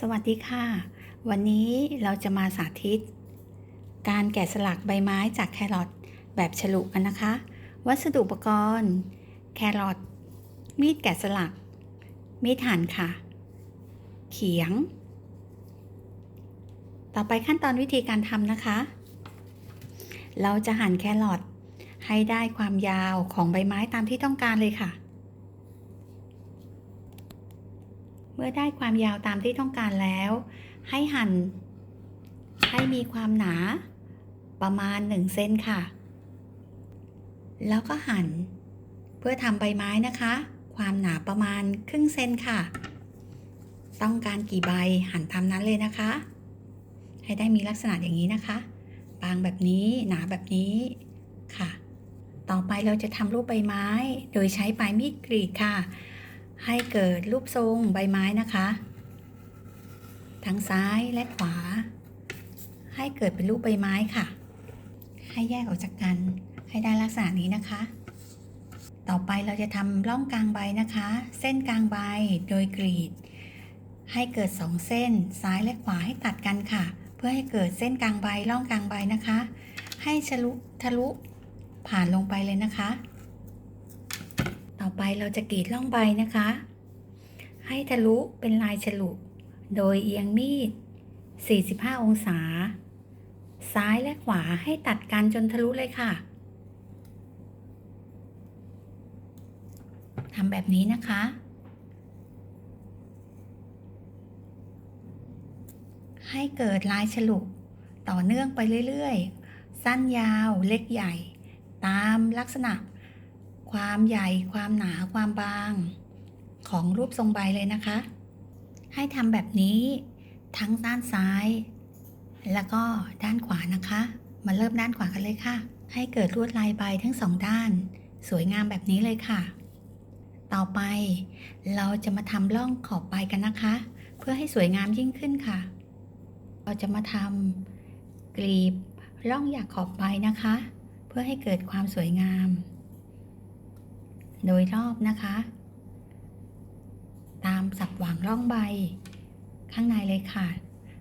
สวัสดีค่ะ วันนี้เราจะมาสาธิต การแกะสลักใบไม้จากแครอทแบบฉลุกันนะคะ วัสดุอุปกรณ์ แครอทมีดแกะสลัก มีดหั่นค่ะ เขียง ต่อไปขั้นตอนวิธีการทำนะคะ เราจะหั่นแครอทให้ได้ความยาวของใบไม้ตามที่ต้องการเลยค่ะ เมื่อได้ความยาวตามที่ต้องการแล้ว ให้หั่น ให้มีความหนาประมาณ 1 เซนค่ะ แล้วก็หั่น เพื่อทำใบไม้นะคะ ความหนาประมาณครึ่งเซนค่ะ ต้องการกี่ใบหั่นตามนั้นเลยนะคะ ให้ได้มีลักษณะอย่างนี้นะคะ บางแบบนี้หนาแบบนี้ค่ะ ต่อไปเราจะทำรูปใบไม้ โดยใช้ปลายมีดกรีดค่ะ ให้เกิดรูปทรงใบไม้นะคะ ทั้งซ้ายและขวา ให้เกิดเป็นรูปใบไม้ค่ะ ให้แยกออกจากกันให้ได้ลักษณะนี้นะคะ ต่อไปเราจะทำร่องกลางใบนะคะ เส้นกลางใบโดยกรีด ให้เกิดสองเส้นซ้ายและขวาให้ตัดกันค่ะ เพื่อให้เกิดเส้นกลางใบร่องกลางใบนะคะ ให้ทะลุทะลุผ่านลงไปเลยนะคะ ไปเราจะกรีดร่องใบนะคะ ให้ทะลุเป็นลายฉลุ โดยเอียงมีด 45 องศา ซ้ายและขวาให้ตัดกันจนทะลุเลยค่ะทำแบบนี้นะคะ ให้เกิดลายฉลุต่อเนื่องไปเรื่อยๆ สั้นยาวเล็กใหญ่ ตามลักษณะ ความใหญ่ ความหนา ความบาง ของรูปทรงใบเลยนะคะ ให้ทำแบบนี้ทั้งด้านซ้าย แล้วก็ด้านขวานะคะ มาเริ่มด้านขวากันเลยค่ะ ให้เกิดลวดลายใบทั้งสองด้าน สวยงามแบบนี้เลยค่ะ ต่อไปเราจะมาทำร่องขอบใบกันนะคะ เพื่อให้สวยงามยิ่งขึ้นค่ะ เราจะมาทำกลีบร่องอยากขอบใบนะคะ เพื่อให้เกิดความสวยงาม โดยรอบนะคะ ตามสับหว่างร่องใบ ข้างในเลยค่ะ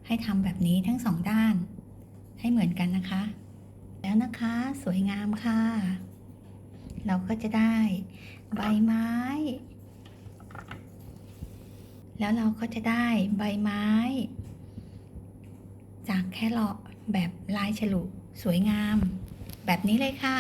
ให้ทำแบบนี้ทั้งสองด้าน ให้เหมือนกันนะคะ แล้วนะคะสวยงามค่ะ เราก็จะได้ใบไม้ แล้วเราก็จะได้ใบไม้ จากแครอทแบบลายฉลุสวยงาม แบบนี้เลยค่ะ